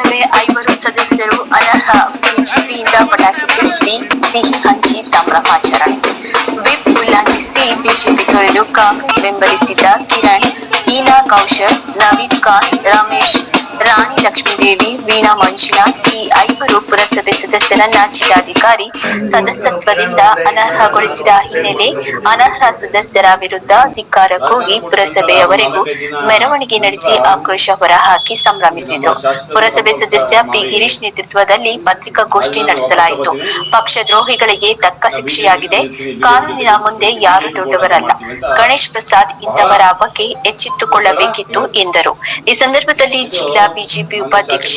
ಪುರಸಭೆ ಐವರು ಸದಸ್ಯರು ಅನರ್ಹ ಬಿಜೆಪಿಯಿಂದ ಪಟಾಕಿ ಸಿಡಿಸಿ, ಸಿಹಿ ಹಂಚಿ ಸಂಭ್ರಮಾಚರಣೆ. ವಿಪ್ ಉಲ್ಲಂಘಿಸಿ ಬಿಜೆಪಿ ತೊರೆದು ಕಾಂಗ್ರೆಸ್ ಬೆಂಬಲಿಸಿದ್ದ ಕಿರಣ್, ಹೀನಾ ಕೌಶಲ್, ನವೀದ್ ಖಾನ್, ರಮೇಶ್ ರಾಣಿ ಲಕ್ಷ್ಮೀದೇವಿ, ವೀಣಾ ಮಂಜುನಾಥ್, ಈ ಐವರು ಪುರಸಭೆ ಸದಸ್ಯರನ್ನ ಜಿಲ್ಲಾಧಿಕಾರಿ ಸದಸ್ಯತ್ವದಿಂದ ಅನರ್ಹಗೊಳಿಸಿದ ಹಿನ್ನೆಲೆ ಅನರ್ಹ ಸದಸ್ಯರ ವಿರುದ್ಧ ಧಿಕ್ಕಾರ ಕೂಗಿ ಪುರಸಭೆಯವರೆಗೂ ಮೆರವಣಿಗೆ ನಡೆಸಿ ಆಕ್ರೋಶ ಹೊರಹಾಕಿ ಸಂಭ್ರಮಿಸಿದರು. ಪುರಸಭೆ ಸದಸ್ಯ ಪಿ. ಗಿರೀಶ್ ನೇತೃತ್ವದಲ್ಲಿ ಪತ್ರಿಕಾಗೋಷ್ಠಿ ನಡೆಸಲಾಯಿತು. ಪಕ್ಷದ್ರೋಹಿಗಳಿಗೆ ತಕ್ಕ ಶಿಕ್ಷೆಯಾಗಿದೆ. ಕಾನೂನಿನ ಮುಂದೆ ಯಾರು ದೊಡ್ಡವರಲ್ಲ. ಗಣೇಶ್ ಪ್ರಸಾದ್ ಇಂಥವರ ಬಗ್ಗೆ ಎಚ್ಚೆತ್ತುಕೊಳ್ಳಬೇಕಿತ್ತು ಎಂದರು. ಈ ಸಂದರ್ಭದಲ್ಲಿ ಜಿಲ್ಲಾ ಬಿಜೆಪಿ ಉಪಾಧ್ಯಕ್ಷ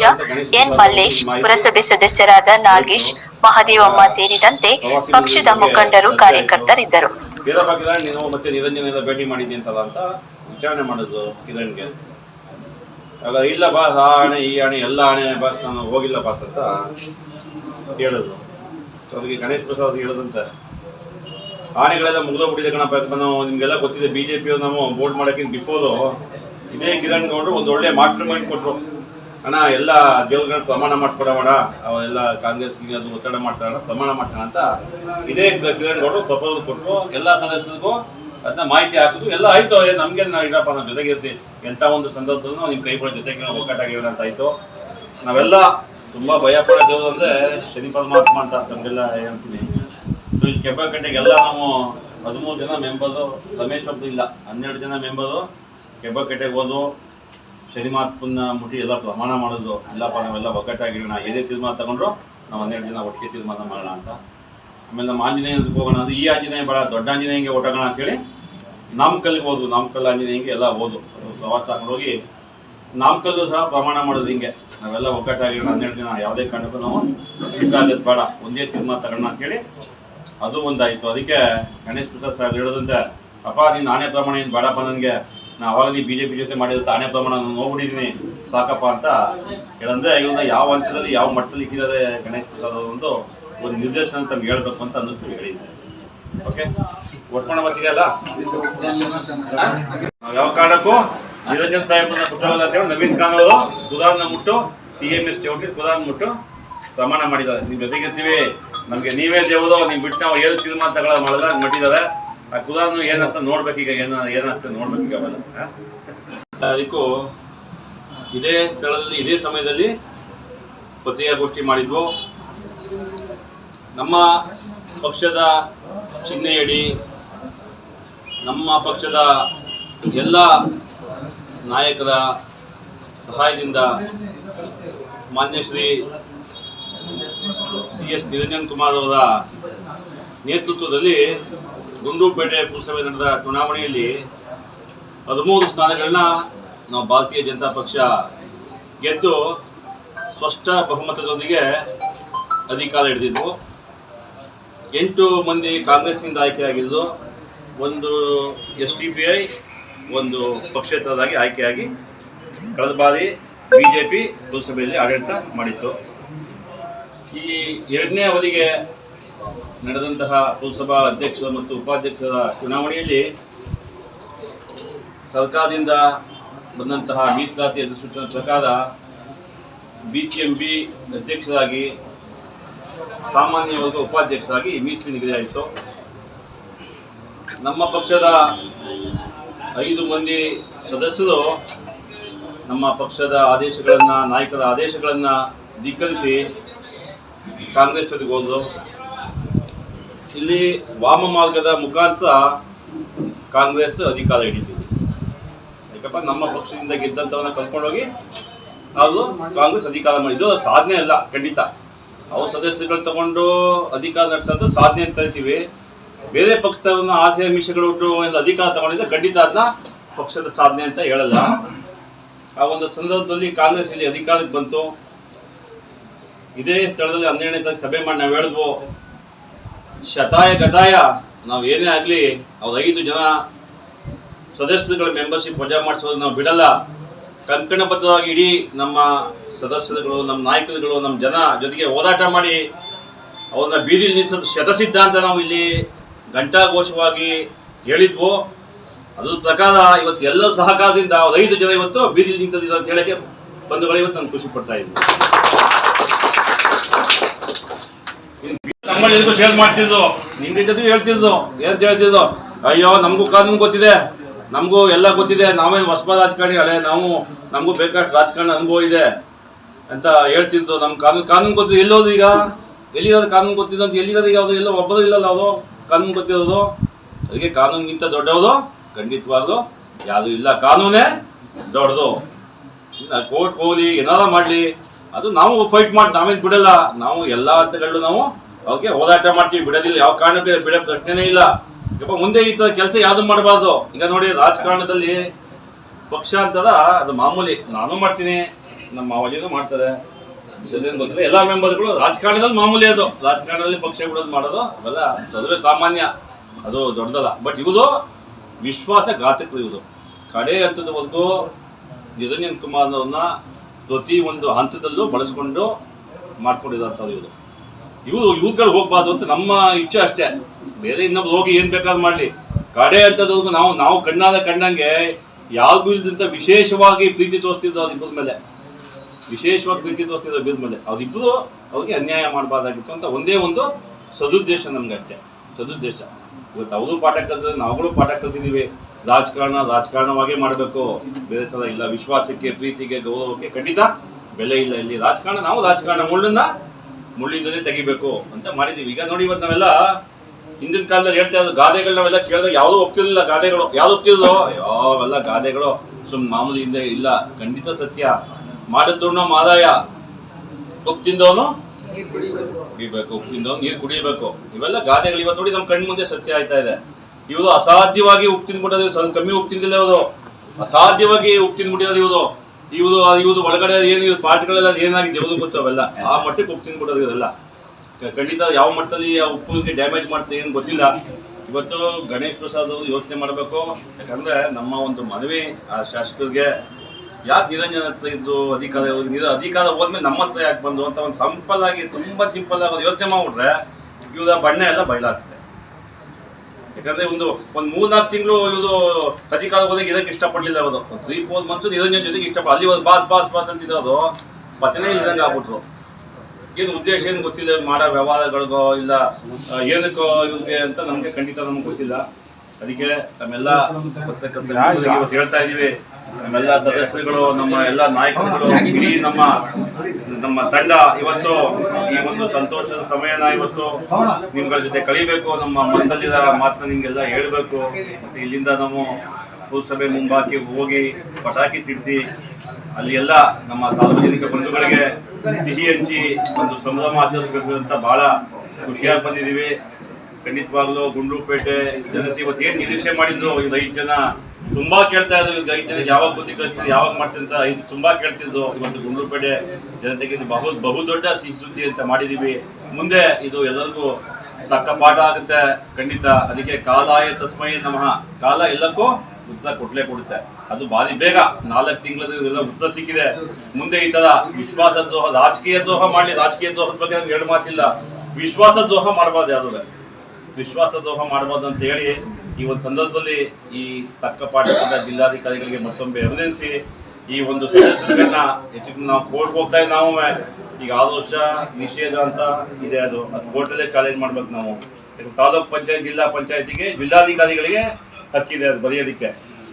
ಎನ್ ಮಲ್ಲೇಶ್ ಪುರಸಭೆ ಸದಸ್ಯರಾದ ನಾಗೇಶ್ ಮಹದೇವಮ್ಮ ಸೇರಿದಂತೆ ಪಕ್ಷದ ಮುಖಂಡರು ಕಾರ್ಯಕರ್ತರಿದ್ದರು. ಇಲ್ಲ ಬಾಸ್ ಆ ಹಣೆ ಈ ಹಣೆ ಎಲ್ಲ ಹಣೆ ಬಾಸ್ ನಾನು ಹೋಗಿಲ್ಲ ಬಾಸ್ ಅಂತ ಹೇಳೋದು ಸೊ ಅದಕ್ಕೆ ಗಣೇಶ್ ಪ್ರಸಾದ್ ಹೇಳೋದಂತೆ. ಆನೆಗಳೆಲ್ಲ ಮುಗಿದೋಗ್ಬಿಟ್ಟಿದೆ ಕಣಪ್ಪ ನಾವು ನಿಮಗೆಲ್ಲ ಗೊತ್ತಿದೆ ಬಿ ಜೆ ಪಿ ನಾವು ಬೋರ್ಡ್ ಮಾಡೋಕ್ಕಿಂತ ಬಿಫೋರು ಇದೇ ಕಿರಣ್ ಗೌಡರು ಒಂದು ಒಳ್ಳೆ ಮಾಸ್ಟರ್ ಮೈಂಡ್ ಕೊಟ್ಟರು ಅಣ್ಣ, ಎಲ್ಲ ದೇವ್ರಗಳ ಪ್ರಮಾಣ ಮಾಡ್ಕೊಡೋಣ ಅವೆಲ್ಲ ಕಾಂಗ್ರೆಸ್ಗೆ ಅದು ಒತ್ತಡ ಮಾಡ್ತಾರಣ ಪ್ರಮಾಣ ಮಾಡ್ತಾರ ಅಂತ ಇದೇ ಕಿರಣ್ ಗೌಡರು ಪ್ರಪೋಸಲ್ ಕೊಟ್ಟರು ಎಲ್ಲ ಸದಸ್ಯರಿಗೂ ಅದನ್ನ ಮಾಹಿತಿ ಹಾಕಿದ್ರು ಎಲ್ಲ ಆಯ್ತು ನಮ್ಗೆ ಇಡಪ್ಪ, ನಾವು ಜೊತೆಗಿರ್ತಿ ಎಂಥ ಒಂದು ಸಂದರ್ಭದಲ್ಲೂ ನಿಮ್ಮ ಕೈಗಳ ಜೊತೆಗೆ ಒಗ್ಗಟ್ಟಾಗಿರೋಣ ಅಂತ ಆಯ್ತು. ನಾವೆಲ್ಲ ತುಂಬಾ ಭಯ ಪಡೋದು ಅಂದ್ರೆ ಶನಿ ಪರಮಾತ್ಮ ಅಂತ ತಮ್ಗೆಲ್ಲ ಹೇಳ್ತೀನಿ. ಸೊ ಈ ಕೆಬ್ಬಕಟ್ಟೆಗೆಲ್ಲ ನಾವು ಹದಿಮೂರು ಜನ ಮೆಂಬರು ರಮೇಶ್ ಒಬ್ಬರು ಇಲ್ಲ, ಹನ್ನೆರಡು ಜನ ಮೆಂಬರು ಕೆಬ್ಬಕಟ್ಟೆಗೆ ಹೋದು ಶನಿಮಾತ್ಮನ ಮುಟ್ಟಿ ಎಲ್ಲ ಪ್ರಮಾಣ ಮಾಡೋದು ಇಲ್ಲಪ್ಪ ನಾವೆಲ್ಲ ಒಗ್ಗಟ್ಟಾಗಿರೋಣ. ಏನೇ ತೀರ್ಮಾನ ತಗೊಂಡ್ರು, ನಾವು ಹನ್ನೆರಡು ದಿನ ಒಟ್ಟಿಗೆ ತೀರ್ಮಾನ ಮಾಡೋಣ ಅಂತ. ಆಮೇಲೆ ನಮ್ಮ ಆಂಜನೇಯಕ್ಕೆ ಹೋಗೋಣ ಅಂದ್ರೆ, ಈ ಆಂಜನೇಯ ಬೇಡ, ದೊಡ್ಡ ಆಂಜನೇಯಂಗೆ ಒಟ್ಟಾಗೋಣ ಅಂತೇಳಿ ನಾಮಕಲ್ಗೆ ಹೋದ್ವು ನಾಮಕಲ್ ಆಂಜನೇಯಂಗೆ ಎಲ್ಲ ಹೋದು ಪ್ರವಾಸ ಹಾಕೊಂಡೋಗಿ ನಾಮಕಲ್ಲು ಸಹ ಪ್ರಮಾಣ ಮಾಡೋದು ಹಿಂಗೆ. ನಾವೆಲ್ಲ ಒಗ್ಗಟ್ಟಾಗಿರೋಣ, ಹನ್ನೆರಡು ದಿನ. ಯಾವುದೇ ಕಾರಣಕ್ಕೂ ನಾವು ಬೇಕಾಗದು ಬೇಡ. ಒಂದೇ ತೀರ್ಮಾನ ತಗೋಣ ಅಂತೇಳಿ ಅದು ಒಂದಾಯಿತು. ಅದಕ್ಕೆ ಗಣೇಶ್ ಪ್ರಸಾದ್ ಸರ್ ಹೇಳೋದಂತೆ ಅಪ್ಪ ನೀನು ನಾನೇ ಪ್ರಮಾಣ ಏನು ಬೇಡಪ್ಪ ನನಗೆ. ನಾ ಅವಾಗ ನೀ ಬಿ ಜೆ ಪಿ ಜೊತೆ ಮಾಡಿದ ತಾನೇ ಪ್ರಮಾಣ ನೋಡ್ಬಿಟ್ಟಿದ್ದೀನಿ ಸಾಕಪ್ಪ ಅಂತ ಹೇಳಂದ್ರೆ ಇವನ್ನ ಯಾವ ಹಂತದಲ್ಲಿ, ಯಾವ ಮಟ್ಟದಲ್ಲಿ ಇಕ್ಕಿದ್ದಾರೆ ಗಣೇಶ್ ಪ್ರಸಾದ್ ಅವರು ಒಂದು ಒಂದು ನಿರ್ದೇಶನ ತಮ್ಗೆ ಹೇಳ್ಬೇಕು ಅಂತ ಅನ್ನಿಸ್ತು ಹೇಳಿದ್ದೆ ಓಕೆ ಒಟ್ಕೊಂಡ ಬಸಿಗೆ ಅಲ್ಲ? ಯಾವ ಕಾರಣಕ್ಕೂ ನಿರಂಜನ್ ಸಾಹೇಬ್ರನ್ನ ಕುಟುಂಬ ಹೇಳಿ ನವೀನ್ ಖಾನ್ ಅವರು ಕುದಾನ್ನ ಮುಟ್ಟು ಸಿ ಎಂ ಎಸ್ ಚೌಟ್ರಿ ಕುದಾನ್ ಮುಟ್ಟು ಪ್ರಮಾಣ ಮಾಡಿದ್ದಾರೆ. ನಿಮ್ ಜೊತೆಗಿರ್ತೀವಿ. ನಮ್ಗೆ ನೀವೇ ದೇವರು ನೀವು ಬಿಟ್ಟು ನಾವು ಏನು ತೀರ್ಮಾನ ತಗೊಳ್ಳೋದು ಮಾಡಿದ್ರೆ ಮಟ್ಟಿದ್ದಾರೆ. ಆ ಕುಲಾನು ಏನಂತ ನೋಡ್ಬೇಕೀಗ ಏನ ಏನಾಗ್ತದೆ ನೋಡ್ಬೇಕೀಗ ಅವೆಲ್ಲ? ಅದಕ್ಕೂ ಇದೇ ಸ್ಥಳದಲ್ಲಿ, ಇದೇ ಸಮಯದಲ್ಲಿ ಪತ್ರಿಕಾಗೋಷ್ಠಿ ಮಾಡಿದ್ವು ನಮ್ಮ ಪಕ್ಷದ ಚಿಹ್ನೆಯಡಿ ನಮ್ಮ ಪಕ್ಷದ ಎಲ್ಲ ನಾಯಕರ ಸಹಾಯದಿಂದ ಮಾನ್ಯ ಶ್ರೀ ಸಿ ಎಸ್ ನಿರಂಜನ್ ಕುಮಾರ್ ಅವರ ನೇತೃತ್ವದಲ್ಲಿ ಗುಂಡ್ಲುಪೇಟೆ ಪುರಸಭೆ ನಡೆದ ಚುನಾವಣೆಯಲ್ಲಿ ಹದಿಮೂರು ಸ್ಥಾನಗಳನ್ನ ನಾವು ಭಾರತೀಯ ಜನತಾ ಪಕ್ಷ ಗೆದ್ದು ಸ್ಪಷ್ಟ ಬಹುಮತದೊಂದಿಗೆ ಅಧಿಕಾರ ಹಿಡಿದಿದ್ವು. ಎಂಟು ಮಂದಿ ಕಾಂಗ್ರೆಸ್ನಿಂದ ಆಯ್ಕೆಯಾಗಿದ್ದು, ಒಂದು ಎಸ್ ಟಿ ಪಿ ಐ ಒಂದು ಪಕ್ಷೇತರದಾಗಿ ಆಯ್ಕೆಯಾಗಿ ಕಳೆದ ಬಾರಿ ಬಿ ಜೆ ಪಿ ಪುರಸಭೆಯಲ್ಲಿ ಆಡಳಿತ ಮಾಡಿತ್ತು. ಈ ಎರಡನೇ ಅವಧಿಗೆ ನಡೆದಂತಹ ಪುರಸಭಾ ಅಧ್ಯಕ್ಷ ಮತ್ತು ಉಪಾಧ್ಯಕ್ಷರ ಚುನಾವಣೆಯಲ್ಲಿ ಸರ್ಕಾರದಿಂದ ಬಂದಂತಹ ಮೀಸಲಾತಿ ಅಧಿಸೂಚನೆ ಪ್ರಕಾರ ಬಿ ಸಿ ಎಂ ಬಿ ಅಧ್ಯಕ್ಷರಾಗಿ ಸಾಮಾನ್ಯ ಉಪಾಧ್ಯಕ್ಷರಾಗಿ ಮೀಸಲು ನಿಗದಿಯಾಯಿತು. ನಮ್ಮ ಪಕ್ಷದ ಐದು ಮಂದಿ ಸದಸ್ಯರು ನಮ್ಮ ಪಕ್ಷದ ಆದೇಶಗಳನ್ನು, ನಾಯಕರ ಆದೇಶಗಳನ್ನು ಧಿಕ್ಕರಿಸಿ ಕಾಂಗ್ರೆಸ್ ಜೊತೆಗೆ ಹೋದ್ರು. ಇಲ್ಲಿ ವಾಮ ಮಾರ್ಗದ ಮುಖಾಂತರ ಕಾಂಗ್ರೆಸ್ ಅಧಿಕಾರ ಹಿಡಿತು ಯಾಕಪ್ಪ? ನಮ್ಮ ಪಕ್ಷದಿಂದ ಗೆದ್ದಂಥವನ್ನ ಕರ್ಕೊಂಡೋಗಿ ಅದು ಕಾಂಗ್ರೆಸ್ ಅಧಿಕಾರ ಮಾಡಿದ್ದು. ಸಾಧನೆ ಅಲ್ಲ, ಖಂಡಿತ. ಅವ್ರ ಸದಸ್ಯಗಳು ತಗೊಂಡು ಅಧಿಕಾರ ನಡೆಸೋದು ಸಾಧನೆ ಅಂತ ಕರಿತೀವಿ. ಬೇರೆ ಪಕ್ಷದವನ್ನ ಆಸೆ ಮಿಷಗಳು ಅಧಿಕಾರ ತಗೊಂಡಿದ್ದ ಖಂಡಿತ ಅದನ್ನ ಪಕ್ಷದ ಸಾಧನೆ ಅಂತ ಹೇಳಲ್ಲ. ಆ ಒಂದು ಸಂದರ್ಭದಲ್ಲಿ ಕಾಂಗ್ರೆಸ್ ಇಲ್ಲಿ ಅಧಿಕಾರಕ್ಕೆ ಬಂತು. ಇದೇ ಸ್ಥಳದಲ್ಲಿ ಹನ್ನೆರಡನೇ ತಾರೀಕು ಸಭೆ ಮಾಡಿ ನಾವು ಹೇಳಿದ್ವು ಶತಾಯ ಗತಾಯ, ನಾವು ಏನೇ ಆಗಲಿ ಅವ್ರ ಐದು ಜನ ಸದಸ್ಯರುಗಳ ಮೆಂಬರ್ಶಿಪ್ ವಜಾ ಮಾಡಿಸೋದು ನಾವು ಬಿಡಲ್ಲ. ಕಂಕಣಬದ್ಧವಾಗಿ ಇಡೀ ನಮ್ಮ ಸದಸ್ಯರುಗಳು, ನಮ್ಮ ನಾಯಕರುಗಳು, ನಮ್ಮ ಜನ ಜೊತೆಗೆ ಹೋರಾಟ ಮಾಡಿ ಅವ್ರನ್ನ ಬೀದಿಲಿ ನಿಲ್ಲಿಸೋದು ಶತಸಿದ್ಧ ಅಂತ ನಾವು ಇಲ್ಲಿ ಘಂಟಾಘೋಷವಾಗಿ ಹೇಳಿದ್ವು, ಅದ್ರ ಪ್ರಕಾರ ಇವತ್ತು ಎಲ್ಲ ಸಹಕಾರದಿಂದ ಅವ್ರ ಐದು ಜನ ಇವತ್ತು ಬೀದಿ ನಿಂತಿದ್ದಾರೆ ಅಂತ ಹೇಳಕ್ಕೆ ಬಂಧುಗಳು ಇವತ್ತು ನಾನು ಖುಷಿ ಪಡ್ತಾ ಇದ್ದೀನಿ. ನಮ್ಮಲ್ಲಿ ಎದಕ್ಕೂ ಶೇರ್ ಮಾಡ್ತಿದ್ದು? ನಿಮ್ಗೆ ಜೊತೆ ಹೇಳ್ತಿದ್ದು? ಏನ್ ಹೇಳ್ತಿದ್ದು? ಅಯ್ಯೋ, ನಮಗೂ ಕಾನೂನು ಗೊತ್ತಿದೆ. ನಮಗೂ ಎಲ್ಲ ಗೊತ್ತಿದೆ. ನಾವೇನು ಹೊಸಬ ರಾಜಕಾರಣಿ ಹಳೆ ನಾವು, ನಮಗೂ ಬೇಕಾದ ರಾಜಕಾರಣ ಅನುಭವ ಇದೆ ಅಂತ ಹೇಳ್ತಿದ್ದು ನಮ್ಮ ಕಾನೂನು. ಕಾನೂನು ಗೊತ್ತಿದೆ ಎಲ್ಲೋದು ಈಗ? ಎಲ್ಲಿರೋದು ಕಾನೂನು ಗೊತ್ತಿದೆ ಅಂತ ಎಲ್ಲಿರೋದು ಈಗ? ಅವರು ಎಲ್ಲ ಒಬ್ಬರು ಇಲ್ಲಲ್ಲ ಅವರು? ಕಾನೂನು ಗೊತ್ತಿರೋದು? ಅದಕ್ಕೆ ಕಾನೂನಿಗಿಂತ ದೊಡ್ಡವರು? ಖಂಡಿತವಾಗ್ಲು ಯಾರು ಇಲ್ಲ. ಕಾನೂನೇ ದೊಡ್ಡದು. ಕೋರ್ಟ್ ಹೋಗಲಿ, ಏನಾರ ಮಾಡಲಿ. ಅದು ನಾವು ಫೈಟ್ ಮಾಡಿ ನಾವೇನು ಬಿಡಲ್ಲ. ನಾವು ಎಲ್ಲ ಹಂತಗಳಲ್ಲೂ ನಾವು ಅವ್ರಿಗೆ ಹೋರಾಟ ಮಾಡ್ತೀವಿ, ಬಿಡೋದಿಲ್ಲ. ಯಾವ ಕಾರಣಕ್ಕೆ ಬಿಡೋ ಪ್ರಶ್ನೆನೇ ಇಲ್ಲ. ಯಪ್ಪ, ಮುಂದೆ ಈ ತರ ಕೆಲಸ ಯಾವುದು ಮಾಡಬಾರ್ದು? ಈಗ ನೋಡಿ, ರಾಜಕಾರಣದಲ್ಲಿ ಪಕ್ಷ ಅಂತದ, ಅದು ಮಾಮೂಲಿ. ನಾನು ಮಾಡ್ತೀನಿ, ನಮ್ಮ ಮಾವಜಿನೂ ಮಾಡ್ತಾರೆ. ಎಲ್ಲ ಮೆಂಬರ್ಗಳು ರಾಜಕಾರಣದಲ್ಲಿ ಮಾಮೂಲಿ ಅದು. ರಾಜಕಾರಣದಲ್ಲಿ ಪಕ್ಷ ಬಿಡೋದು ಮಾಡೋದು ಅವೆಲ್ಲ ಸದುವೆ ಸಾಮಾನ್ಯ. ಅದು ದೊಡ್ಡದಲ್ಲ. ಬಟ್ ಇವುದು ವಿಶ್ವಾಸಘಾತಕರು ಇವುದು. ಕಡೆ ಹಂತದವರೆಗೂ ನಿರಂಜನ್ ಕುಮಾರ್ ಅವ್ರನ್ನ ಪ್ರತಿ ಒಂದು ಹಂತದಲ್ಲೂ ಬಳಸ್ಕೊಂಡು ಮಾಡ್ಕೊಂಡಿರೋಂಥವ್ರು ಇವರು. ಇವರು ಇವ್ರುಗಳು ಹೋಗ್ಬಾರ್ದು ಅಂತ ನಮ್ಮ ಇಚ್ಛೆ ಅಷ್ಟೇ. ಬೇರೆ ಇನ್ನೊಬ್ರು ಹೋಗಿ ಏನ್ ಬೇಕಾದ್ರೂ ಮಾಡ್ಲಿ. ಕಡೆ ಹಂತದವರೆಗೂ ನಾವು ನಾವು ಕಣ್ಣಾದ ಕಣ್ಣಂಗೆ ಯಾರಿಗೂ ಇಲ್ದಂತ ವಿಶೇಷವಾಗಿ ಪ್ರೀತಿ ತೋರಿಸ್ತಿದ್ರು ಅವ್ರ ಇಬ್ಬರ ಮೇಲೆ. ವಿಶೇಷವಾಗಿ ಪ್ರೀತಿ ತೋರಿಸ್ತಿದ್ರು ಇಬ್ಬರ ಮೇಲೆ. ಅವ್ರಿಬ್ರು ಅವ್ರಿಗೆ ಅನ್ಯಾಯ ಮಾಡಬಾರ್ದಾಗಿತ್ತು ಅಂತ ಒಂದೇ ಒಂದು ಸದುದ್ದೇಶ ನಮ್ಗೆ ಅಷ್ಟೇ. ಸದುದ್ದೇಶ. ಇವತ್ತು ಅವರು ಪಾಠ ಕಲ್ತಿದ್ರೆ ನಾವುಗಳು ಪಾಠ ಕಲ್ತಿದ್ದೀವಿ ರಾಜಕಾರಣ ರಾಜಕಾರಣವಾಗೇ ಮಾಡಬೇಕು. ಬೇರೆ ಥರ ಇಲ್ಲ. ವಿಶ್ವಾಸಕ್ಕೆ, ಪ್ರೀತಿಗೆ, ಗೌರವಕ್ಕೆ ಖಂಡಿತ ಬೆಲೆ ಇಲ್ಲ ಇಲ್ಲಿ. ರಾಜಕಾರಣ, ನಾವು ರಾಜಕಾರಣ. ಮುಳ್ಳನ್ನ ಮುಳ್ಳಿಂದಲೇ ತೆಗಿಬೇಕು ಅಂತ ಮಾಡಿದೀವಿ. ಈಗ ನೋಡಿ ಇವತ್ತು ನಾವೆಲ್ಲ ಹಿಂದಿನ ಕಾಲದಲ್ಲಿ ಹೇಳ್ತಾ ಇರೋದು ಗಾದೆಗಳು ನಾವೆಲ್ಲ ಕೇಳಿದಾಗ ಯಾವುದು ಒಪ್ತಿರ್ಲಿಲ್ಲ ಗಾದೆಗಳು. ಯಾವ್ದು ಒಪ್ತಿದ್ರು ಯಾವೆಲ್ಲ ಗಾದೆಗಳು? ಸುಮ್ ಮಾಮೂಲಿ ಹಿಂದೆ ಇಲ್ಲ. ಖಂಡಿತ ಸತ್ಯ. ಮಾಡಿದ್ರು ಆದಾಯ ಒಪ್ತಿಂದವನು ತಿಂದವನು ಕುಡಿಬೇಕು. ಉಪ್ತಿಂದವನು ನೀರು ಕುಡಿಬೇಕು. ಇವೆಲ್ಲ ಗಾದೆಗಳು. ಇವತ್ತು ನೋಡಿ ನಮ್ಮ ಕಣ್ಣು ಮುಂದೆ ಸತ್ಯ ಆಯ್ತಾ ಇದೆ. ಇವರು ಅಸಾಧ್ಯವಾಗಿ ಉಪ್ಪು ತಿಂದ್ಬಿಟ್ಟೋದು ಸ್ವಲ್ಪ ಕಮ್ಮಿ ಉಪ್ತಿಂದಿಲ್ಲ ಇವರು. ಅಸಾಧ್ಯವಾಗಿ ಉಪ್ತಿನ್ ತಿಂದ್ಬಿಟ್ಟಿರೋದು ಇವರು. ಇವರು ಇವರು ಒಳಗಡೆ ಏನು ಇವ್ರ ಪಾರ್ಟ್ಗಳೆಲ್ಲ ಏನಾಗಿದೆ ಇವರು ಗೊತ್ತಾವೆಲ್ಲ ಆ ಮಟ್ಟಕ್ಕೆ ಉಪ್ಪು ತಿಂದ್ಬಿಡೋದು ಇವರೆಲ್ಲ ಖಂಡಿತ ಯಾವ ಮಟ್ಟದಲ್ಲಿ ಆ ಉಪ್ಪುಗೆ ಡ್ಯಾಮೇಜ್ ಮಾಡ್ತಾ ಏನು ಗೊತ್ತಿಲ್ಲ. ಇವತ್ತು ಗಣೇಶ್ ಪ್ರಸಾದ್ ಅವರು ಯೋಚನೆ ಮಾಡಬೇಕು. ಯಾಕಂದರೆ ನಮ್ಮ ಒಂದು ಮನವಿ ಆ ಶಾಸಕರಿಗೆ, ಯಾಕೆ ನಿರಂಜನ ಹತ್ರ ಇದ್ದು ಅಧಿಕಾರ ನಿರ ಅಧಿಕಾರ ಹೋದ್ಮೇಲೆ ನಮ್ಮ ಹತ್ರ ಯಾಕೆ ಬಂದು ಅಂತ ಒಂದು ಸಂಪಲ್ ಆಗಿ ತುಂಬಾ ಸಿಂಪಲ್ ಆಗಿ ಯೋಚನೆ ಮಾಡ್ಬಿಟ್ರೆ, ಇವರ ಬಣ್ಣ ಎಲ್ಲ ಬಯಲಾಗ್ತದೆ. ಯಾಕಂದ್ರೆ ಒಂದು ಒಂದು ಮೂರ್ನಾಲ್ಕು ತಿಂಗಳು ಇವರು ಅಧಿಕಾರ ಹೋದಾಗ ಇದಕ್ಕೆ ಇಷ್ಟಪಡಲಿಲ್ಲ ಅವರು ತ್ರೀ ಫೋರ್ ಮಂತ್ಸ್ ನಿರಂಜನ್ ಜೊತೆಗೆ ಇಷ್ಟಪಡ ಅಲ್ಲಿ ಒಂದು ಬಾಸ್ ಬಾಸ್ ಬಾಸ್ ಅಂತಿದ್ದವರು ಪತನೇ ಇಲ್ದಂಗೆ ಆಗ್ಬಿಟ್ರು. ಏನು ಉದ್ದೇಶ ಏನು ಗೊತ್ತಿಲ್ಲ ಮಾಡೋ ವ್ಯವಹಾರಗಳಿಗೋ ಇಲ್ಲ ಏನಕ್ಕೋ ಇವ್ರಿಗೆ ಅಂತ ನಮಗೆ ಖಂಡಿತ ನಮ್ಗೆ ಗೊತ್ತಿಲ್ಲ. ಅದಕ್ಕೆ ತಮ್ಮೆಲ್ಲ ಹೇಳ್ತಾ ಇದೀವಿ ನಮ್ಮೆಲ್ಲ ಸದಸ್ಯರುಗಳು, ನಮ್ಮ ಎಲ್ಲ ನಾಯಕರುಗಳು, ಇಡೀ ನಮ್ಮ ನಮ್ಮ ತಂಡ ಇವತ್ತು ಈ ಒಂದು ಸಂತೋಷದ ಸಮಯನ ಇವತ್ತು ನಿಮ್ಗಳ ಜೊತೆ ಕಲಿಬೇಕು, ನಮ್ಮ ಮನದಲ್ಲಿರೋ ಮಾತನ್ನ ನಿಮ್ಗೆಲ್ಲ ಹೇಳಬೇಕು. ಮತ್ತು ಇಲ್ಲಿಂದ ನಾವು ಪುರಸಭೆ ಮುಂಬಾಕಿ ಹೋಗಿ ಪಟಾಕಿ ಸಿಡಿಸಿ, ಅಲ್ಲಿ ಎಲ್ಲ ನಮ್ಮ ಸಾರ್ವಜನಿಕ ಬಂಧುಗಳಿಗೆ ಸಿಹಿ ಹಂಚಿ ಒಂದು ಸಂಭ್ರಮ ಆಚರಿಸಬೇಕು ಅಂತ ಬಹಳ ಖುಷಿಯಾಗಿ ಬಂದಿದ್ದೀವಿ. ಖಂಡಿತವಾಗ್ಲೂ ಗುಂಡ್ಲುಪೇಟೆ ಜನತೆ ಇವತ್ತು ಏನು ನಿರೀಕ್ಷೆ ಮಾಡಿದ್ರು? ಐದು ಜನ ತುಂಬಾ ಕೇಳ್ತಾ ಇದ್ರು ಈಗ ಯಾವಾಗ ಬುದ್ಧಿ ಕಳಿಸ್ತೀರಿ ಯಾವಾಗ ಮಾಡ್ತೀರಿ ಅಂತ ಇದು ತುಂಬಾ ಕೇಳ್ತಿದ್ರು. ಇವತ್ತು ಗುಂಡ್ಲುಪೇಟೆ ಜನತೆಗೆ ಇದು ಬಹು ಬಹುದೊಡ್ಡ ಸಿಹಿ ಸುದ್ದಿ ಅಂತ ಮಾಡಿದೀವಿ. ಮುಂದೆ ಇದು ಎಲ್ಲರಿಗೂ ತಕ್ಕ ಪಾಠ ಆಗುತ್ತೆ, ಖಂಡಿತ. ಅದಕ್ಕೆ ಕಾಲಾಯ ತಸ್ಮಯ ನಮಃ. ಕಾಲ ಎಲ್ಲಕ್ಕೂ ಉತ್ತರ ಕೊಟ್ಲೇ ಕೊಡುತ್ತೆ. ಅದು ಬಾರಿ ಬೇಗ, ನಾಲ್ಕು ತಿಂಗಳ ಉತ್ತರ ಸಿಕ್ಕಿದೆ. ಮುಂದೆ ಈ ತರ ವಿಶ್ವಾಸ ದ್ರೋಹ, ರಾಜಕೀಯ ದ್ರೋಹ ಮಾಡಲಿ, ರಾಜಕೀಯ ದ್ರೋಹದ ಬಗ್ಗೆ ಎರಡು ಮಾತಿಲ್ಲ. ವಿಶ್ವಾಸ ದ್ರೋಹ ಮಾಡಬಾರ್ದು ಯಾರು ವಿಶ್ವಾಸ ದ್ರೋಹ ಮಾಡಬಾರ್ದು ಅಂತ ಹೇಳಿ ಈ ಒಂದು ಸಂದರ್ಭದಲ್ಲಿ ಈ ತಕ್ಕ ಪಾಠದ ಜಿಲ್ಲಾಧಿಕಾರಿಗಳಿಗೆ ಮತ್ತೊಮ್ಮೆ ಅಭಿನಂದಿಸಿ ಈ ಒಂದು ಸದಸ್ಯರನ್ನ ಹೆಚ್ಚು ನಾವು ಕೋರ್ಟ್ ಹೋಗ್ತಾ ಇದ್ದೀವಿ ನಾವು, ಈಗ ಆರು ವರ್ಷ ನಿಷೇಧ ಅಂತ ಇದೆ ಅದು. ಅದು ಕೋರ್ಟಲ್ಲೇ ಚಾಲೆಂಜ್ ಮಾಡ್ಬೇಕು ನಾವು. ಇದು ತಾಲೂಕ್ ಪಂಚಾಯತ್, ಜಿಲ್ಲಾ ಪಂಚಾಯತಿಗೆ ಜಿಲ್ಲಾಧಿಕಾರಿಗಳಿಗೆ ಹಕ್ಕಿದೆ ಅದು ಬರೆಯೋದಕ್ಕೆ.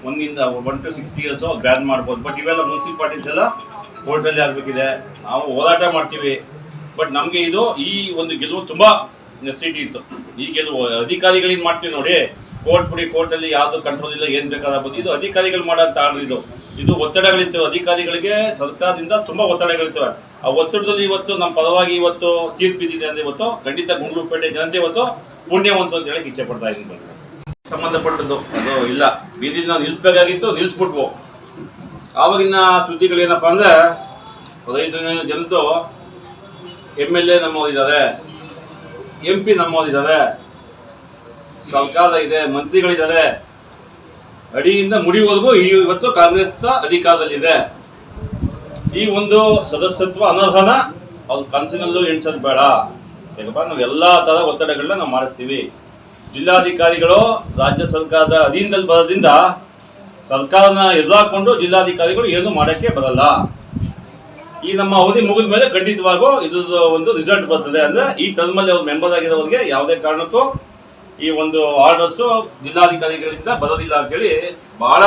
ಒಂದಿಂದ one two six years ban ಮಾಡ್ಬೋದು. ಬಟ್ ಇವೆಲ್ಲ ಮುನ್ಸಿಪಾಲ್ಟೀಸ್ ಎಲ್ಲ ಕೋರ್ಟಲ್ಲಿ ಆಗಬೇಕಿದೆ. ನಾವು ಹೋರಾಟ ಮಾಡ್ತೀವಿ. ಬಟ್ ನಮಗೆ ಇದು ಈ ಒಂದು ಗೆಲುವು ತುಂಬಾ ನೆಸಿಟಿ ಇತ್ತು. ಈ ಗೆಲುವು ಅಧಿಕಾರಿಗಳಿಗೆ ಮಾಡ್ತೀವಿ ನೋಡಿ ಕೋರ್ಟ್ ಬಿಡಿ, ಕೋರ್ಟಲ್ಲಿ ಯಾವುದು ಕಂಟ್ರೋಲ್ ಇಲ್ಲ, ಏನು ಬೇಕಾಗಬಹುದು ಇದು ಅಧಿಕಾರಿಗಳು ಮಾಡೋಂತ ಆರ್ಡರ್ ಇದು. ಇದು ಒತ್ತಡಗಳಿರ್ತವೆ. ಅಧಿಕಾರಿಗಳಿಗೆ ಸರ್ಕಾರದಿಂದ ತುಂಬಾ ಒತ್ತಡಗಳಿರ್ತವೆ. ಆ ಒತ್ತಡದಲ್ಲಿ ಇವತ್ತು ನಮ್ಮ ಪರವಾಗಿ ಇವತ್ತು ತೀರ್ಪು ಬಿದ್ದಿದೆ ಅಂದ್ರೆ ಇವತ್ತು ಖಂಡಿತ ಗುಂಡ್ಲುಪೇಟೆ ಜನತೆ ಇವತ್ತು ಪುಣ್ಯವಂತ ಅಂತ ಹೇಳಕ್ ಇಚ್ಛೆ ಪಡ್ತಾ ಇದ್ದೀನಿ. ಸಂಬಂಧಪಟ್ಟದ್ದು ಅದು ಇಲ್ಲ. ಬೀದಿಲಿ ನಾವು ನಿಲ್ಸ್ಬೇಕಾಗಿತ್ತು, ನಿಲ್ಸ್ಬಿಟ್ವು. ಆವಾಗಿನ ಸುದ್ದಿಗಳೇನಪ್ಪ ಅಂದರೆ, ಹದಿನೈದು ಜನದ್ದು ಎಂ ಎಲ್ ಎ ನಮ್ಮವರಿದ್ದಾರೆ. ಎಂ ಪಿ ನಮ್ಮವರಿದ್ದಾರೆ. ಸರ್ಕಾರ ಇದೆ, ಮಂತ್ರಿಗಳಿದ್ದಾರೆ. ಅಡಿಯಿಂದ ಮುಡಿವರೆಗೂ ಇವತ್ತು ಕಾಂಗ್ರೆಸ್ ಅಧಿಕಾರದಲ್ಲಿದೆ. ಈ ಒಂದು ಸದಸ್ಯತ್ವ ಅನರ್ಹನ ಅವ್ರ ಕನಸಿನಲ್ಲೂ ಎಣಿಸೋದು ಬೇಡ. ಯಾಕಪ್ಪ, ನಾವು ಎಲ್ಲಾ ತರ ಒತ್ತಡಗಳನ್ನ ನಾವು ಮಾಡಿಸ್ತೀವಿ. ಜಿಲ್ಲಾಧಿಕಾರಿಗಳು ರಾಜ್ಯ ಸರ್ಕಾರದ ಅಧೀನದಲ್ಲಿ ಬರೋದ್ರಿಂದ ಸರ್ಕಾರನ ಎದುರಾಕೊಂಡು ಜಿಲ್ಲಾಧಿಕಾರಿಗಳು ಏನು ಮಾಡಕ್ಕೆ ಬರಲ್ಲ. ಈ ನಮ್ಮ ಅವಧಿ ಮುಗಿದ ಮೇಲೆ ಖಂಡಿತವಾಗೂ ಇದರ ಒಂದು ರಿಸಲ್ಟ್ ಬರ್ತದೆ ಅಂದ್ರೆ ಈ ಟರ್ಮಲ್ಲಿ ಅವ್ರು ಮೆಂಬರ್ ಆಗಿರೋರಿಗೆ ಯಾವುದೇ ಕಾರಣಕ್ಕೂ ಈ ಒಂದು ಆರ್ಡರ್ಸ್ ಜಿಲ್ಲಾಧಿಕಾರಿಗಳಿಂದ ಬರೋದಿಲ್ಲ ಅಂತ ಹೇಳಿ ಬಹಳ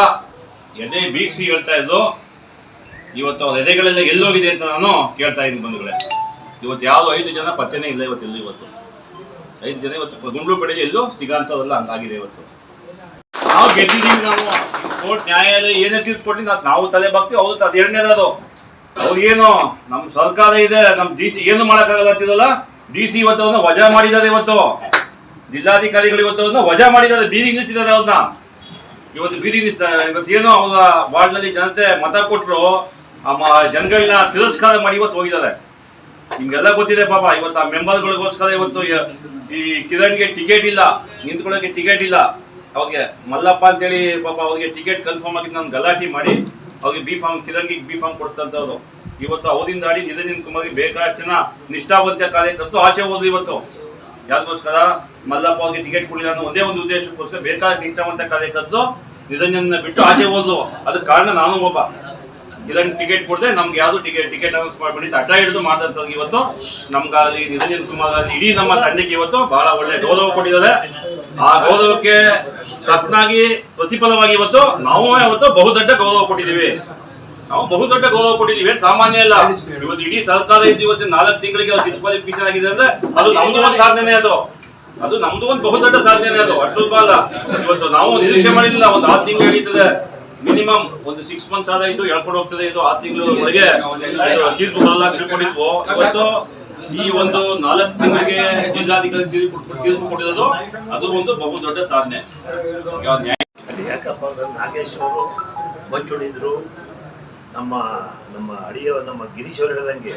ಎದೆ ಬೀಗ್ಸಿ ಹೇಳ್ತಾ ಇದ್ರು. ಇವತ್ತು ಅವ್ರ ಎದೆಗಳೆಲ್ಲ ಎಲ್ಲೋಗಿದೆ ಅಂತ ನಾನು ಕೇಳ್ತಾ ಇದ್ದೀನಿ ಬಂಧುಗಳೇ. ಇವತ್ತು ಯಾವ ಐದು ಜನ ಪತ್ತೆನೇ ಇಲ್ಲ ಇವತ್ತು ಎಲ್ಲೂ ಇವತ್ತು? ಐದು ಜನ ಇವತ್ತು ಗುಂಡ್ಲುಪೇಟೆಗೆ ಎಲ್ಲೂ ಸಿಗೋಂಥದ್ದಲ್ಲ ಹಂಗಾಗಿದೆ ಇವತ್ತು. ನಾವು ಗೆದ್ದಿದ್ದೀವಿ ನಾವು. ಕೋರ್ಟ್ ನ್ಯಾಯಾಲಯ ಏನೇ ಕೊಡ್ಲಿ, ನಾವ್- ತಲೆ ಬಾಗ್ತೀವಿ, ಅವ್ರು ಅದು. ಅವ್ರು ಅವ್ರಿಗೇನು ನಮ್ಮ ಸರ್ಕಾರ ಇದೆ ನಮ್ಮ ಡಿ ಸಿ ಏನು ಮಾಡೋಕ್ಕಾಗಲ್ಲ ಅಂತಿದಲ್ಲ ಡಿ ಸಿ ಇವತ್ತು ಅವನು ವಜಾ ಮಾಡಿದ್ದಾರೆ ಇವತ್ತು. ಜಿಲ್ಲಾಧಿಕಾರಿಗಳು ಇವತ್ತು ಅವ್ರನ್ನ ವಜಾ ಮಾಡಿದ್ದಾರೆ, ಬೀದಿ ನಿಲ್ಲಿಸಿದ್ದಾರೆ ಅವ್ರನ್ನ. ಇವತ್ತು ಬೀದಿ ನಿಲ್ಲಿಸಿದ್ದಾರೆ ಇವತ್ತು ಏನೋ ಅವರ ವಾರ್ಡ್ನಲ್ಲಿ ಜನತೆ ಮತ ಕೊಟ್ಟರು ಜನಗಳನ್ನ ತಿರಸ್ಕಾರ ಮಾಡಿ ಇವತ್ತು ಹೋಗಿದ್ದಾರೆ. ನಿಮ್ಗೆಲ್ಲ ಗೊತ್ತಿದೆ ಪಾಪ, ಇವತ್ತು ಆ ಮೆಂಬರ್ಗಳಿಗೋಸ್ಕರ ಇವತ್ತು ಈ ಕಿರಣ್ಗೆ ಟಿಕೆಟ್ ಇಲ್ಲ, ನಿಂತ್ಕೊಳ್ಳೋಕೆ ಟಿಕೆಟ್ ಇಲ್ಲ. ಅವ್ರಿಗೆ ಮಲ್ಲಪ್ಪ ಅಂತೇಳಿ ಪಾಪ ಅವ್ರಿಗೆ ಟಿಕೆಟ್ ಕನ್ಫರ್ಮ್ ಆಗಿದ್ದು ನಾನು ಗಲಾಟೆ ಮಾಡಿ ಅವ್ರಿಗೆ ಬಿ ಫಾರ್ಮ್, ಕಿರಣ್ಗೆ ಬಿ ಫಾರ್ಮ್ ಕೊಡ್ತಂತವ್ರು. ಇವತ್ತು ಅವರಿಂದ ಆಡಿ ನಿಧನ್ ನಿಂತ್ಕೊಂಬಾಗಿ ಬೇಕಾದಷ್ಟು ಜನ ನಿಷ್ಠಾವಂತ ಕಾರ್ಯಕರ್ತರು ಆಚೆ ಹೋದ್ರು ಇವತ್ತು. ಯಾವ್ದಕ್ಕೋಸ್ಕರ ಮಲ್ಲಪ್ಪ ಅವ್ರಿಗೆ ಟಿಕೆಟ್ ಕೊಡಲಿಲ್ಲ ಅನ್ನೋ ಒಂದೇ ಒಂದು ಉದ್ದೇಶಕ್ಕೋಸ್ಕರ ಬೇಕಾದ ನಿಷ್ಠಾವಂತ ಕಾರ್ಯಕರ್ತರು ನಿರಂಜನ ಬಿಟ್ಟು ಆಚೆ ಹೋದ್ರು. ಅದಕ್ಕೆ ಕಾರಣ ನಾನು ಒಬ್ಬ. ಇದನ್ನು ಟಿಕೆಟ್ ಕೊಡದೆ ನಮ್ಗೆ ಯಾವುದು ಟಿಕೆಟ್ ಟಿಕೆಟ್ ಅನೌನ್ಸ್ ಮಾಡ್ಬಿಟ್ಟು ಅಡ್ಡ ಹಿಡಿದು ಮಾಡಿದಂತ ಇವತ್ತು. ನಮ್ಗಾಗಲಿ ನಿರಂಜನ್ ಕುಮಾರ್ ಇಡೀ ನಮ್ಮ ತಂಡಕ್ಕೆ ಇವತ್ತು ಬಹಳ ಒಳ್ಳೆ ಗೌರವ ಕೊಟ್ಟಿದ್ದಾರೆ. ಆ ಗೌರವಕ್ಕೆ ತಕ್ಕನಾಗಿ ಪ್ರತಿಫಲವಾಗಿ ಇವತ್ತು ನಾವು ಇವತ್ತು ಬಹುದೊಡ್ಡ ಗೌರವ ಕೊಟ್ಟಿದ್ದೀವಿ. ನಾವು ಬಹುದೊಡ್ಡ ಗೌರವ ಕೊಟ್ಟಿದ್ದೀವಿ. ಏನ್ ಸಾಮಾನ್ಯ ಅಲ್ಲ. ಇವತ್ತು ಇಡೀ ಸರ್ಕಾರ ಇದ್ದು ಇವತ್ತು ನಾಲ್ಕು ತಿಂಗಳಿಗೆ ಅವ್ರು ಡಿಸ್ಕ್ವಾಲಿಫಿಕೇಶನ್ ಆಗಿದೆ ಅಂದ್ರೆ ಅದು ನಮ್ದು ಒಂದು ಸಾಧನೆ ಅದು. ಅದು ನಮ್ದು ಒಂದು ಬಹುದೊಡ್ಡ ಸಾಧನೆ ಅದು. ಅಷ್ಟು ಸ್ವಲ್ಪ ಅಲ್ಲ. ಇವತ್ತು ನಾವು ನಿರೀಕ್ಷೆ ಮಾಡಿಲ್ಲ. ಒಂದು ಆರು ತಿಂಗಳು ಹಿಡಿತದೆ. ಮಿನಿಮಮ್ ಒಂದು ಸಿಕ್ಸ್ ಮಂತ್ಸ್ ಆದಾಯ್ತು ಹೇಳ್ಕೊಂಡು ಹೋಗ್ತದೆ ಇದು. ಆರು ತಿಂಗಳವರೆಗೆ ತೀರ್ಪು ಬರಲ್ಲ ಅಂತ ತಿಳ್ಕೊಂಡಿದ್ವು. ಇವತ್ತು ಈ ಒಂದು ನಾಲ್ಕು ತಿಂಗಳಿಗೆ ಜಿಲ್ಲಾಧಿಕಾರಿ ತೀರ್ಪು ತೀರ್ಪು ಕೊಟ್ಟಿರೋದು ಅದು ಒಂದು ಬಹುದೊಡ್ಡ ಸಾಧನೆ. ಯಾಕಪ್ಪ ನಾಗೇಶ್ ಅವರು ಮಂಚುಳಿದ್ರು ನಮ್ಮ ನಮ್ಮ ಅಡಿಯ ನಮ್ಮ ಗಿರೀಶ್ ಅವರು ಹೇಳಿದಂಗೆ.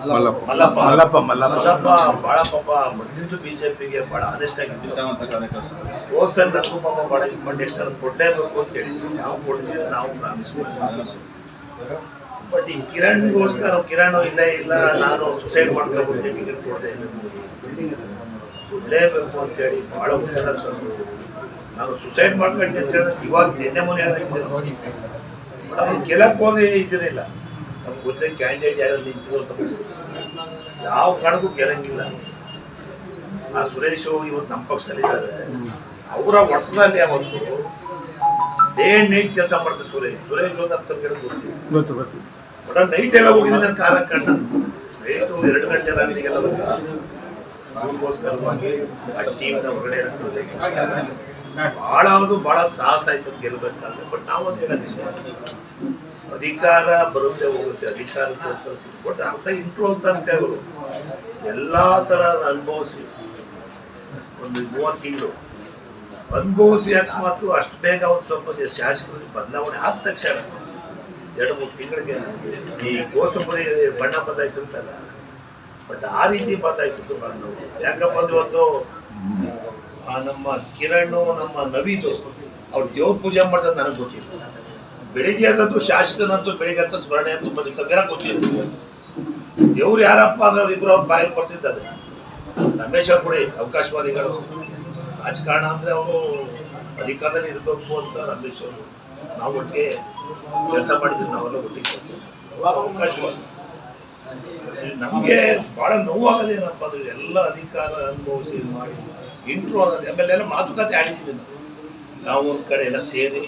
ಮಲ್ಲಪ್ಪ. ಮಲ್ಲಪ್ಪ. ಮಲ್ಲಪ್ಪ ಬಹಳ ಪಾಪ ಮೊದಲಿಂದು ಬಿಜೆಪಿಗೆ ಬಹಳ ಅನಿಷ್ಟ ಆಗಿದ್ದು. ನಿಷ್ಠಾವಂತ ಕಾರ್ಯಕರ್ತರು. ಹೋದ್ ಸಲ ನನಗೂ ಪಾಪ ಬಹಳ ಇದು ಮಾಡಿ ನೆಕ್ಸ್ಟ್ ಅದನ್ನು ಕೊಡಲೇಬೇಕು ಅಂತ ಹೇಳಿದ್ರು. ನಾವು ಕೊಡ್ತೀವಿ ನಾವು ಪ್ರಾಮಿಸ್ ಮಾಡ್ತೀವಿ. ಬಟ್ ಈ ಕಿರಣ್ಗೋಸ್ಕರ ಕಿರಣ್ ಇಲ್ಲ ಇಲ್ಲ ನಾನು ಸುಸೈಡ್ ಮಾಡ್ಕೊಬಿಡ್ತೀನಿ ಟಿಕೆಟ್ ಕೊಡದೆ ಕೊಡಲೇಬೇಕು ಅಂತೇಳಿ ಬಹಳ ಒತ್ತಡ ತಂದು ನಾನು ಸುಸೈಡ್ ಮಾಡ್ಕೊಂಡಿ ಅಂತ ಹೇಳಿದ್ರೆ ಇವಾಗ ನಿನ್ನೆ ಮೊನ್ನೆ ಹೇಳಿದ್ರೆ ಅವ್ನು ಗೆಲ್ಲಕ್ಕೆ ಹೋಗಿ ಇದಿರಲಿಲ್ಲ ನಮ್ಗೆ ಗೊತ್ತಿಲ್ಲ ಕ್ಯಾಂಡಿಡೇಟ್ ಯಾರು ನಿಂತಿರೋ ಯಾವ ಕಾರಣಕ್ಕೂ ಗೆಲ್ಲಂಗಿಲ್ಲ. ಆ ಸುರೇಶ್ ಇವತ್ತು ನಮ್ಮ ಪಕ್ಷದಲ್ಲಿದ್ದಾರೆ. ಅವರ ಒಟ್ಟಿನಲ್ಲಿ ಅವತ್ತು ಡೇ ನೈಟ್ ಕೆಲಸ ಮಾಡ್ತಾರೆ ಸುರೇಶ್. ಸುರೇಶ್ ಒಂದು ಹತ್ತು ಗೊತ್ತಿಲ್ಲ. ಗೊತ್ತು ಗೊತ್ತು. ಬಟ್ ನೈಟ್ ಎಲ್ಲ ಹೋಗಿದ್ದೀನಿ ನನ್ನ ಕಾರ ಕಂಡ ನೈಟು ಎರಡು ಗಂಟೆ ರಾತ್ರಿಗೆಲ್ಲ ಅವ್ರಿಗೋಸ್ಕರವಾಗಿ ಆ ಟೀಮ್ನ ಹೊರಗಡೆ ಭಾಳ ಅದು ಭಾಳ ಸಾಹಸ ಆಯ್ತು ಅಂತ ಗೆಲ್ಲಬೇಕಾದ್ರೆ ಬಟ್ ಅದು ಹೇಳೋದು ಇಷ್ಟ. ಅಧಿಕಾರ ಬರುತ್ತೆ ಹೋಗುತ್ತೆ, ಅಧಿಕಾರಕ್ಕೋಸ್ಕರ ಸಿಕ್ಬಿಟ್ಟು ಅಂತ ಇಂಪ್ರೂವ್ ತನಕ ಅವರು ಎಲ್ಲ ಥರ ಅನುಭವಿಸಿ. ಒಂದು ಮೂವತ್ತು ತಿಂಗಳು. ಅನುಭವಿಸಿ ಅಕಸ್ಮಾತ್ ಅಷ್ಟು ಬೇಗ ಒಂದು ಸ್ವಲ್ಪ ಶಾಸಕರಿಗೆ ಬದಲಾವಣೆ ಆದ ತಕ್ಷಣ, ಎರಡು ಮೂರು ತಿಂಗಳಿಗೆ ಈ ಕೋಸಂಬರಿ ಬಣ್ಣ ಬದಲಾಯಿಸುತ್ತಲ್ಲ ಬಟ್ ಆ ರೀತಿ ಬದಲಾಯಿಸಿದ್ದು ನಾವು. ಯಾಕಪ್ಪ ಅಂದ್ರೆ ಇವತ್ತು ಆ ನಮ್ಮ ಕಿರಣು, ನಮ್ಮ ನವೀದು, ಅವ್ರು ದೇವ್ರ ಪೂಜೆ ಮಾಡ್ತಾರೆ ನನಗೆ ಗೊತ್ತಿಲ್ಲ. ಬೆಳಿಗ್ಗೆ ಆಗಂತೂ ಶಾಸಕನಂತೂ ಬೆಳಿಗ್ಗೆ ಅಂತ ಸ್ಮರಣೆ ಅಂತೂ ಬಂದಿರ್ತಾರೆ ಗೊತ್ತಿಲ್ಲ. ದೇವ್ರು ಯಾರಪ್ಪ ಅಂದ್ರೆ ಅವ್ರಿಬ್ರು ಅವ್ರ ಬಾಯಲ್ಲಿ ಬರ್ತಿದ್ದಾರೆ ರಮೇಶ್ ಅವ್ರು ಅವಕಾಶವಾದಿಗಳು. ರಾಜಕಾರಣ ಅಂದರೆ ಅವರು ಅಧಿಕಾರದಲ್ಲಿ ಇರಬೇಕು ಅಂತ ರಮೇಶ್ ಅವರು. ನಾವು ಒಟ್ಟಿಗೆ ಕೆಲಸ ಮಾಡಿದ್ರು ನಾವೆಲ್ಲ ಒಟ್ಟಿಗೆ ಕೆಲಸ ಅವಕಾಶವಾದಿ. ನಮಗೆ ಭಾಳ ನೋವಾಗೋದೇನಪ್ಪ ಅಂದ್ರೆ ಎಲ್ಲ ಅಧಿಕಾರ ಅನುಭವಿಸಿ ಮಾಡಿ ಇಂಟ್ರೋ ಆಮೇಲೆ ಎಲ್ಲ ಮಾತುಕತೆ ಆಡಿದ್ದೀವಿ ನಾವು. ಒಂದು ಕಡೆ ಎಲ್ಲ ಸೇರಿ,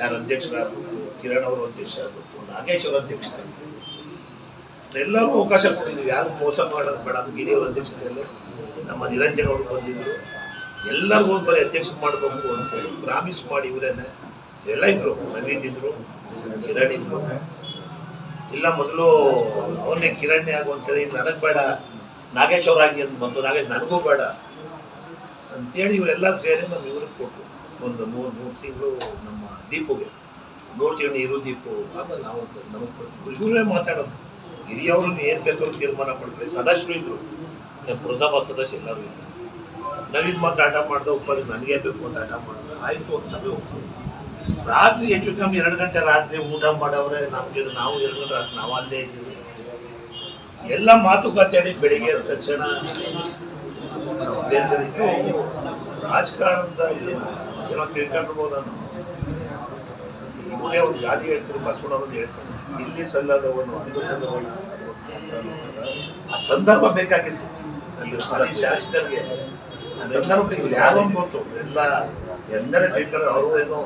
ಯಾರು ಅಧ್ಯಕ್ಷರಾಗಬೇಕು, ಕಿರಣ್ ಅವರು ಅಧ್ಯಕ್ಷರಾಗಬೇಕು, ನಾಗೇಶ್ ಅವರು ಅಧ್ಯಕ್ಷರಾಗಬೇಕು. ಎಲ್ಲರಿಗೂ ಅವಕಾಶ ಕೊಟ್ಟಿದ್ದೀವಿ. ಯಾರು ಮೋಸ ಮಾಡೋದು ಬೇಡ. ಹಿರಿಯರ ಅಧ್ಯಕ್ಷತೆಯಲ್ಲಿ ನಮ್ಮ ನಿರಂಜನ್ ಅವರು ಬಂದಿದ್ದರು ಎಲ್ಲರಿಗೂ ಒಂದು ಬರೀ ಅಧ್ಯಕ್ಷ ಮಾಡಬೇಕು ಅಂತೇಳಿ ಪ್ರಾಮಿಸ್ ಮಾಡಿ ಇವರೇನೆ. ಎಲ್ಲ ಇದ್ರು, ನವೀನ್ ಇದ್ರು, ಕಿರಣ್ ಇದ್ರು. ಇಲ್ಲ, ಮೊದಲು ಅವನೇ ಕಿರಣ್ ಆಗು ಅಂತೇಳಿ ನನಗೆ ಬೇಡ, ನಾಗೇಶ್ ಅವರಾಗಿ ಅಂತ ಬಂತು. ನಾಗೇಶ್, ನನಗೂ ಬೇಡ. ಅಂತೇಳಿ ಇವರೆಲ್ಲ ಸೇರಿ ನಮ್ಮ ಇವ್ರಿಗೆ ಕೊಟ್ಟರು ಒಂದು ಮೂರು ಮೂರು ತಿಂಗಳು ನಮ್ಮ ದೀಪುಗೆ. ತಿಂಗಳು ಇರು ದೀಪು, ಆಮೇಲೆ ನಾವು ನಮಗೆ ಕೊಡ್ತೀವಿ ಇವರೇ ಮಾತಾಡೋದು. ಹಿರಿಯವರು ಏನು ಬೇಕಾದ್ರೂ ತೀರ್ಮಾನ ಮಾಡ್ಕೊಳ್ಳಿ. ಸದಸ್ಯರು ಇದ್ರು. ಪುರಸಭಾ ಸದಸ್ಯ ಎಲ್ಲರೂ ಇದ್ರು. ನಾವಿದು ಮಾತ್ರ ಆಟ ಮಾಡ್ದೆ ಉಪಾಧ್ಯಕ್ಷ ನನಗೆ ಬೇಕು ಅಂತ ಆಟ ಮಾಡಿದೆ. ಆಯಿತು ಒಂದು ಸಭೆ ಹೋಗ್ತೀವಿ ರಾತ್ರಿ ಹೆಚ್ಚು ಕಮ್ಮಿ ಎರಡು ಗಂಟೆ ರಾತ್ರಿ ಊಟ ಮಾಡೋವ್ರೆ. ನಮ್ಮ ಜೊತೆ ನಾವು ಎರಡು ಗಂಟೆ ರಾತ್ರಿ ನಾವು ಅಲ್ಲೇ ಇದ್ದೀವಿ. ಎಲ್ಲ ಮಾತುಕತೆ ಬೆಳಿಗ್ಗೆ ತಕ್ಷಣ ಬೇರೆ ಬೇರೆ ಇದು ರಾಜಕಾರಣದ ಇದೆ. ಏನೋ ತಿಳ್ಕೊಂಡಿರ್ಬೋದನ್ನು. ಇವರೇ ಒಂದು ಗಾದಿ ಹೇಳ್ತಾರೆ ಬಸವಣ್ಣವ್ರು ಹೇಳ್ತಾರೆ. ಇಲ್ಲಿ ಸಲ್ಲದವನು ಅಂದು ಸಲ್ಲದವನು ಆ ಸಂದರ್ಭ ಬೇಕಾಗಿತ್ತು. ಅಲ್ಲಿ ಶಾಸಕರಿಗೆ ಸಂದರ್ಭ. ಯಾರು ಗೊತ್ತು. ಎಲ್ಲ ಎಲ್ಲರೇ ತಿಳ್ಕೊಂಡ್ರೆ ಅವರು ಏನು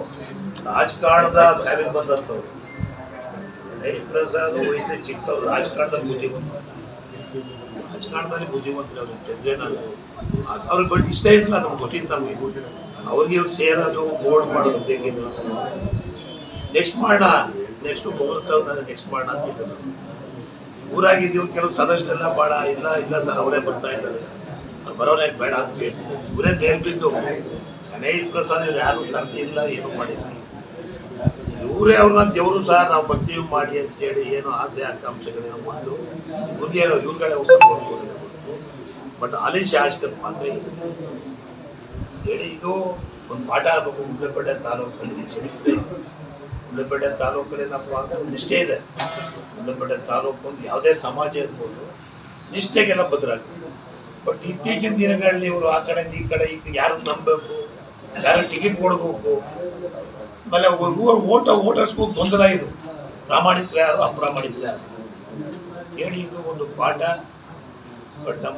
ರಾಜಕಾರಣದ ಫ್ಯಾಮಿಲಿ ಬಂದಂಥವ್ರು. ಪ್ರಸಾದ್ ವಯಸ್ಸಿನ ಚಿಕ್ಕವರು ರಾಜಕಾರಣದಲ್ಲಿ ಬುದ್ಧಿವಂತರು ರಾಜಕಾರಣದಲ್ಲಿ ಬುದ್ಧಿವಂತರು ಅವರು ನಾನು ಸಾವಿರ ಬಟ್ ಇಷ್ಟ ಇಲ್ಲ ನಮ್ಗೆ, ಗೊತ್ತಿತ್ತು ನಮಗೆ. ಅವ್ರಿಗೆ ಇವ್ರು ಸೇರೋದು ಬೋರ್ಡ್ ಮಾಡೋದು ಬೇಕಿಲ್ಲ ನೆಕ್ಸ್ಟ್ ಮಾಡೋಣ ನೆಕ್ಸ್ಟ್ ಬಹುಮತ ನೆಕ್ಸ್ಟ್ ಮಾಡೋಣ ಅಂತ ನಾನು ಊರಾಗಿದ್ದೀವಿ, ಕೆಲವು ಸದಸ್ಯರೆಲ್ಲ ಬೇಡ, ಇಲ್ಲ ಇಲ್ಲ ಸರ್, ಅವರೇ ಬರ್ತಾ ಇದ್ದಾರೆ. ಅವ್ರು ಬರೋರೇ ಬೇಡ ಅಂತ ಹೇಳ್ತಿದ್ದಾರೆ. ಇವರೇ ಬೇರೆ ಬಿದ್ದು, ಗಣೇಶ್ ಪ್ರಸಾದ್ ಇವ್ರು ಯಾರು ಕರೆದಿಲ್ಲ, ಏನು ಮಾಡಿಲ್ಲ. ಇವರೇ ಅವ್ರನ್ನ ದೇವರು ಸಹ ನಾವು ಬರ್ತೀವಿ ಮಾಡಿ ಅಂತೇಳಿ ಏನೋ ಆಸೆ ಆಕಾಂಕ್ಷೆಗಳೇನೋ ಒಂದು ಇವ್ರಿಗೆ ಇವ್ರುಗಳೇ ಹೊಸ ಬಟ್ ಅಲ್ಲಿ ಶಾಸಕರು ಮಾತ್ರ ಇದೆ ಹೇಳಿ ಇದು ಒಂದು ಪಾಠ ಆಗಬೇಕು ಉಳ್ಳೆಪೇಟೆ ತಾಲೂಕಲ್ಲಿ ಚರಿತ್ರೆ. ಗುಂಡ್ಲಪೇಟೆ ತಾಲೂಕಲ್ಲಿ ನಮ್ಮ ಒಂದು ನಿಷ್ಠೆ ಇದೆ. ಉಳ್ಳೆಪೇಟೆ ತಾಲೂಕು ಒಂದು ಯಾವುದೇ ಸಮಾಜ ಇರ್ಬೋದು, ನಿಷ್ಠೆಗೆಲ್ಲ ಭದ್ರಾಗ್ತದೆ. ಬಟ್ ಇತ್ತೀಚಿನ ದಿನಗಳಲ್ಲಿ ಇವರು ಆ ಕಡೆ ಈ ಕಡೆ ಈಗ ಯಾರು ನಂಬಬೇಕು, ಯಾರು ಟಿಕೆಟ್ ಕೊಡಬೇಕು ಆಮೇಲೆ ಓಟ ಓಟರ್ಸ್ಗೂ ಗೊಂದಲ ಇದು. ಪ್ರಾಮಾಣಿಕರು ಯಾರು ಅಪ್ರಾಮಾಣಿಕರು ಯಾರು? ಹೇಳಿ ಇದು ಒಂದು ಪಾಠ, ಬಟ್ ನಮ್ಮ